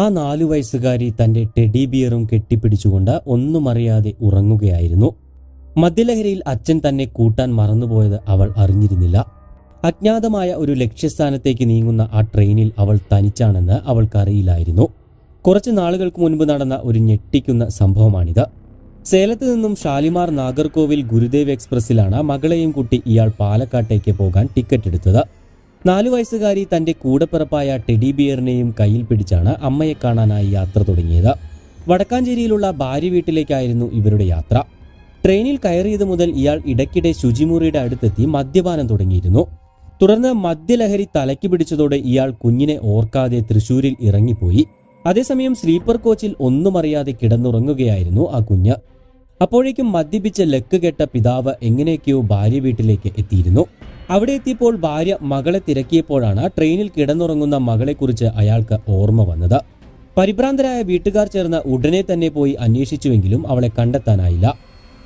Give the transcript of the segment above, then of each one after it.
ആ നാലു വയസ്സുകാരി തന്റെ ടെഡി ബിയറും കെട്ടിപ്പിടിച്ചുകൊണ്ട് ഒന്നും അറിയാതെ ഉറങ്ങുകയായിരുന്നു. മദ്യലഹരിയിൽ അച്ഛൻ തന്നെ കൂട്ടാൻ മറന്നുപോയത് അവൾ അറിഞ്ഞിരുന്നില്ല. അജ്ഞാതമായ ഒരു ലക്ഷ്യസ്ഥാനത്തേക്ക് നീങ്ങുന്ന ആ ട്രെയിനിൽ അവൾ തനിച്ചാണെന്ന് അവൾക്കറിയില്ലായിരുന്നു കുറച്ച് നാളുകൾക്ക് മുൻപ് നടന്ന ഒരു ഞെട്ടിക്കുന്ന സംഭവമാണിത്. സേലത്ത് നിന്നും ഷാലിമാർ നാഗർകോവിൽ ഗുരുദേവ് എക്സ്പ്രസിലാണ് മകളെയും കുട്ടി ഇയാൾ പാലക്കാട്ടേക്ക് പോകാൻ ടിക്കറ്റ് എടുത്തത്. നാലു വയസ്സുകാരി തന്റെ കൂടപ്പിറപ്പായ ടെഡി ബിയറിനെയും കയ്യിൽ പിടിച്ചാണ് അമ്മയെ കാണാനായി യാത്ര തുടങ്ങിയത്. വടക്കാഞ്ചേരിയിലുള്ള ഭാര്യ വീട്ടിലേക്കായിരുന്നു ഇവരുടെ യാത്ര. ട്രെയിനിൽ കയറിയത് മുതൽ ഇയാൾ ഇടയ്ക്കിടെ ശുചിമുറിയുടെ അടുത്തെത്തി മദ്യപാനം തുടങ്ങിയിരുന്നു. തുടർന്ന് മദ്യലഹരി തലയ്ക്ക് പിടിച്ചതോടെ ഇയാൾ കുഞ്ഞിനെ ഓർക്കാതെ തൃശൂരിൽ ഇറങ്ങിപ്പോയി. അതേസമയം സ്ലീപ്പർ കോച്ചിൽ ഒന്നും അറിയാതെ കിടന്നുറങ്ങുകയായിരുന്നു ആ കുഞ്ഞ്. അപ്പോഴേക്കും മദ്യപിച്ച ലക്ക് കെട്ട പിതാവ് എങ്ങനെയൊക്കെയോ ഭാര്യ വീട്ടിലേക്ക് എത്തിയിരുന്നു. അവിടെ എത്തിയപ്പോൾ ഭാര്യ മകളെ തിരക്കിയപ്പോഴാണ് ട്രെയിനിൽ കിടന്നുറങ്ങുന്ന മകളെക്കുറിച്ച് അയാൾക്ക് ഓർമ്മ വന്നത്. പരിഭ്രാന്തരായ വീട്ടുകാർ ചേർന്ന് ഉടനെ തന്നെ പോയി അന്വേഷിച്ചുവെങ്കിലും അവളെ കണ്ടെത്താനായില്ല.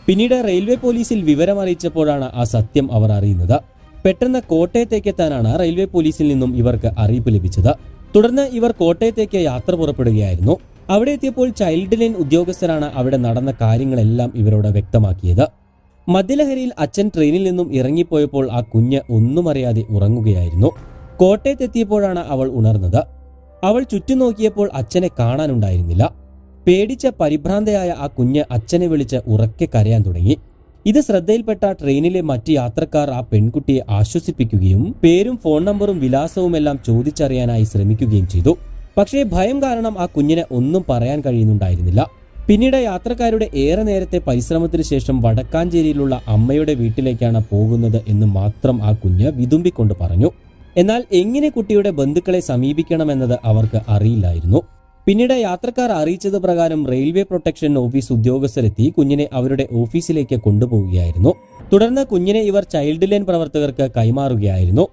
പിന്നീട് റെയിൽവേ പോലീസിൽ വിവരം അറിയിച്ചപ്പോഴാണ് ആ സത്യം അവർ അറിയുന്നത്. പെട്ടെന്ന് കോട്ടയത്തേക്കെത്താനാണ് റെയിൽവേ പോലീസിൽ നിന്നും ഇവർക്ക് അറിയിപ്പ് ലഭിച്ചത്. തുടർന്ന് ഇവർ കോട്ടയത്തേക്ക് യാത്ര പുറപ്പെടുകയായിരുന്നു. അവിടെ എത്തിയപ്പോൾ ചൈൽഡ് ലൈൻ ഉദ്യോഗസ്ഥരാണ് അവിടെ നടന്ന കാര്യങ്ങളെല്ലാം ഇവരോട് വ്യക്തമാക്കിയത്. മദ്യലഹരിയിൽ അച്ഛൻ ട്രെയിനിൽ നിന്നും ഇറങ്ങിപ്പോയപ്പോൾ ആ കുഞ്ഞ് ഒന്നും അറിയാതെ ഉറങ്ങുകയായിരുന്നു. കോട്ടയത്തെത്തിയപ്പോഴാണ് അവൾ ഉണർന്നത്. അവൾ ചുറ്റും നോക്കിയപ്പോൾ അച്ഛനെ കാണാനുണ്ടായിരുന്നില്ല. പേടിച്ച പരിഭ്രാന്തയായ ആ കുഞ്ഞ് അച്ഛനെ വിളിച്ച് ഉറക്കെ കരയാൻ തുടങ്ങി. ഇത് ശ്രദ്ധയിൽപ്പെട്ട ട്രെയിനിലെ മറ്റ് യാത്രക്കാർ ആ പെൺകുട്ടിയെ ആശ്വസിപ്പിക്കുകയും പേരും ഫോൺ നമ്പറും വിലാസവുമെല്ലാം ചോദിച്ചറിയാനായി ശ്രമിക്കുകയും ചെയ്തു. പക്ഷേ ഭയം കാരണം ആ കുഞ്ഞിനെ ഒന്നും പറയാൻ കഴിയുന്നുണ്ടായിരുന്നില്ല. പിന്നീട് യാത്രക്കാരുടെ ഏറെ നേരത്തെ പരിശ്രമത്തിന് ശേഷം വടക്കാഞ്ചേരിയിലുള്ള അമ്മയുടെ വീട്ടിലേക്കാണ് പോകുന്നത് എന്ന് മാത്രം ആ കുഞ്ഞ് വിതുമ്പിക്കൊണ്ട് പറഞ്ഞു. എന്നാൽ എങ്ങനെ കുട്ടിയുടെ ബന്ധുക്കളെ സമീപിക്കണമെന്നത് അവർക്ക് അറിയില്ലായിരുന്നു. പിന്നീട് യാത്രക്കാർ അറിയിച്ചത് പ്രകാരം റെയിൽവേ പ്രൊട്ടക്ഷൻ ഓഫീസ് ഉദ്യോഗസ്ഥരെത്തി കുഞ്ഞിനെ അവരുടെ ഓഫീസിലേക്ക് കൊണ്ടുപോവുകയായിരുന്നു. തുടർന്ന് കുഞ്ഞിനെ ഇവർ ചൈൽഡ് ലൈൻ പ്രവർത്തകർക്ക് കൈമാറുകയായിരുന്നു.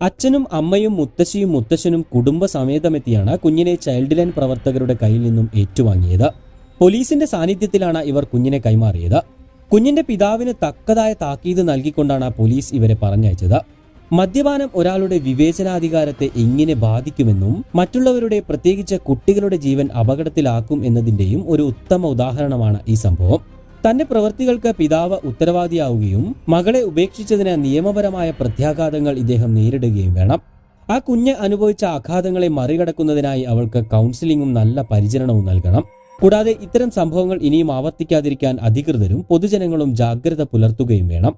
അച്ഛനും അമ്മയും മുത്തശ്ശിയും മുത്തശ്ശനും കുടുംബസമേതമെത്തിയാണ് കുഞ്ഞിനെ ചൈൽഡ് ലൈൻ പ്രവർത്തകരുടെ കയ്യിൽ നിന്നും ഏറ്റുവാങ്ങിയത്. പോലീസിന്റെ സാന്നിധ്യത്തിലാണ് ഇവർ കുഞ്ഞിനെ കൈമാറിയത്. കുഞ്ഞിന്റെ പിതാവിന് തക്കതായ താക്കീത് നൽകിക്കൊണ്ടാണ് പോലീസ് ഇവരെ പറഞ്ഞയച്ചത്. മദ്യപാനം ഒരാളുടെ വിവേചനാധികാരത്തെ എങ്ങനെ ബാധിക്കുമെന്നും മറ്റുള്ളവരുടെ പ്രത്യേകിച്ച് കുട്ടികളുടെ ജീവൻ അപകടത്തിലാക്കും എന്നതിന്റെയും ഒരു ഉത്തമ ഉദാഹരണമാണ് ഈ സംഭവം. തന്റെ പ്രവൃത്തികൾക്ക് പിതാവ് ഉത്തരവാദിയാവുകയും മകളെ ഉപേക്ഷിച്ചതിന് നിയമപരമായ പ്രത്യാഘാതങ്ങൾ ഇദ്ദേഹം നേരിടുകയും വേണം. ആ കുഞ്ഞ് അനുഭവിച്ച ആഘാതങ്ങളെ മറികടക്കുന്നതിനായി അവൾക്ക് കൗൺസിലിംഗും നല്ല പരിചരണവും നൽകണം. കൂടാതെ ഇത്തരം സംഭവങ്ങൾ ഇനിയും ആവർത്തിക്കാതിരിക്കാൻ അധികൃതരും പൊതുജനങ്ങളും ജാഗ്രത പുലർത്തുകയും വേണം.